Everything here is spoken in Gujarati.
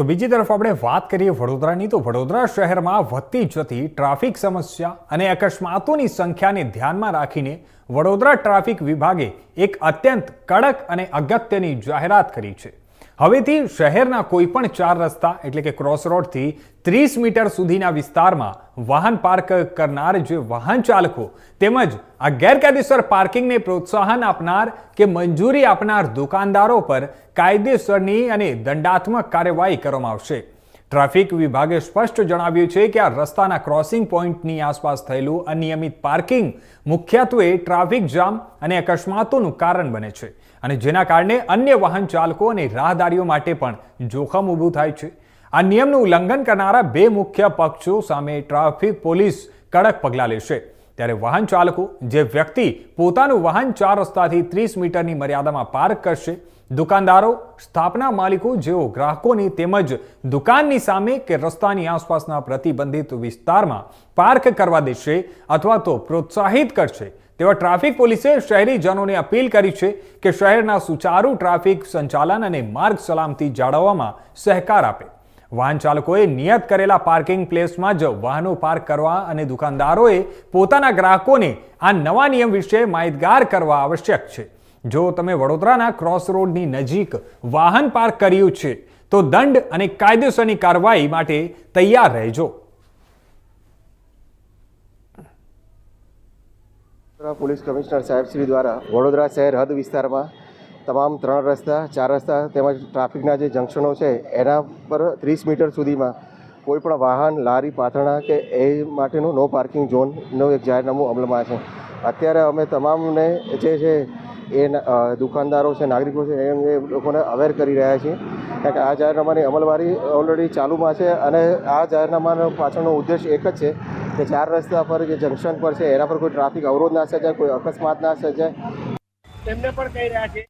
તો બીજી તરફ આપણે વાત કરીએ વડોદરાની, તો વડોદરા શહેરમાં વધતી જતી ટ્રાફિક સમસ્યા અને અકસ્માતોની સંખ્યાને ધ્યાનમાં રાખીને વડોદરા ટ્રાફિક વિભાગે એક અત્યંત કડક અને અગત્યની જાહેરાત કરી છે. હવેથી શહેરના કોઈપણ ચાર રસ્તા એટલે કે ક્રોસ રોડથી ત્રીસ મીટર સુધીના વિસ્તારમાં વાહન પાર્ક કરનાર જે વાહન ચાલકો તેમજ આ ગેરકાયદેસર પાર્કિંગને પ્રોત્સાહન આપનાર કે મંજૂરી આપનાર દુકાનદારો પર કાયદેસરની અને દંડાત્મક કાર્યવાહી કરવામાં આવશે. ટ્રાફિક વિભાગે સ્પષ્ટ જણાવ્યું છે કે આ રસ્તાના ક્રોસિંગ પોઈન્ટની આસપાસ થયેલું અનિયમિત પાર્કિંગ મુખ્યત્વે ટ્રાફિક જામ અને અકસ્માતોનું કારણ બને છે અને જેના કારણે અન્ય વાહન ચાલકો અને રાહદારીઓ માટે પણ જોખમ ઊભું થાય છે. આ નિયમનું ઉલ્લંઘન કરનારા બે મુખ્ય પક્ષો સામે ટ્રાફિક પોલીસ કડક પગલાં લેશે. ત્યારે વાહન ચાલકો, જે વ્યક્તિ પોતાનું વાહન ચાર રસ્તાથી ત્રીસ મીટરની મર્યાદામાં પાર્ક કરશે દુકાનદારો, સ્થાપના માલિકો જેઓ ગ્રાહકોની તેમજ દુકાનની સામે કે રસ્તાની આસપાસના પ્રતિબંધિત વિસ્તારમાં પાર્ક કરવા દેશે અથવા તો પ્રોત્સાહિત કરશે, તેવા ટ્રાફિક પોલીસે શહેરીજનોને અપીલ કરી છે કે શહેરના સુચારુ ટ્રાફિક સંચાલન અને માર્ગ સલામતી જાળવવામાં સહકાર આપે. વાહન ચાલકોએ નિયત કરેલા પાર્કિંગ પ્લેસમાં જ વાહનો પાર્ક કરવા અને દુકાનદારોએ પોતાના ગ્રાહકોને આ નવા નિયમ વિશે માહિતગાર કરવા આવશ્યક છે. જો તમે વડોદરાના ક્રોસ રોડની નજીક વાહન પાર્ક કર્યું છે, તો દંડ અને કાયદેસરની કાર્યવાહી માટે તૈયાર રહેજો. પોલીસ કમિશનર સાહેબ શ્રી દ્વારા વડોદરા શહેર હદ વિસ્તારમાં તમામ ત્રણ રસ્તા, ચાર રસ્તા તેમજ ટ્રાફિકના જે જંકશનો છે, એના પર ત્રીસ મીટર સુધીમાં કોઈ પણ વાહન, લારી, પાથરણા કે એ માટેનું નો પાર્કિંગ ઝોનનું એક જાહેરનામું અમલમાં છે. અત્યારે અમે તમામને જે છે એ દુકાનદારો છે, નાગરિકો છે, એ લોકોને અવેર કરી રહ્યા છીએ કારણ કે આ જાહેરનામાની અમલવારી ઓલરેડી ચાલુમાં છે અને આ જાહેરનામાનો પાછળનો ઉદ્દેશ એક જ છે કે ચાર રસ્તા પર જે જંકશન પર છે, એના પર કોઈ ટ્રાફિક અવરોધ ના સર્જાય, કોઈ અકસ્માત ના સર્જાય. તેમને પણ કહી રહ્યા છે.